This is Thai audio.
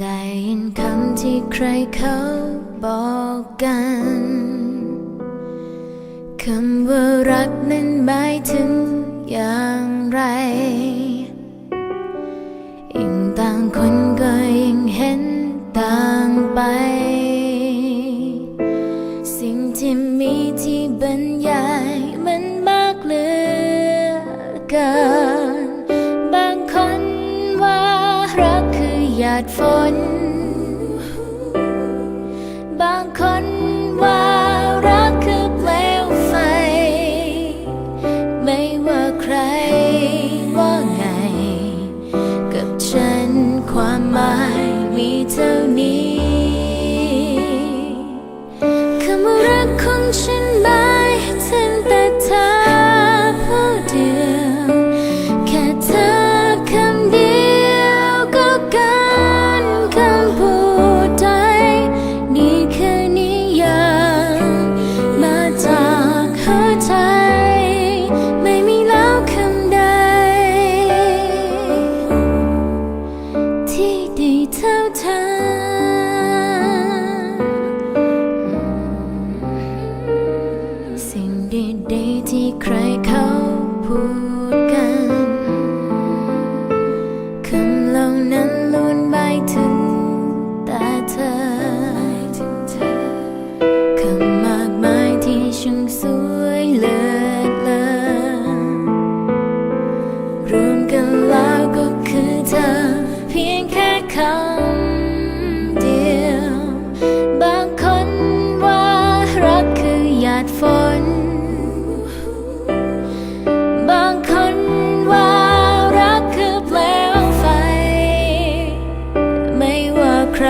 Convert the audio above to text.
ได้ยินคำที่ใครเขาบอกกัน คำว่ารักนั้นหมายถึงอย่างไร ยิ่งต่างคนก็ยิ่งเห็นต่างไป สิ่งที่มีที่บรรยายมันาดฝน บางคนว่ารักคือเปลวไฟ ไม่ว่าใครว่าไง กับฉันความหมายมีเท่านี้คำว่ารักของฉันมา เท่าเธอ สิ่งดีๆที่ใครเขาพูดกันคำเหล่านั้น คำเดียว บางคนว่ารักคือหยาดฝน บางคนว่ารักคือเปลวไฟ ไม่ว่าใคร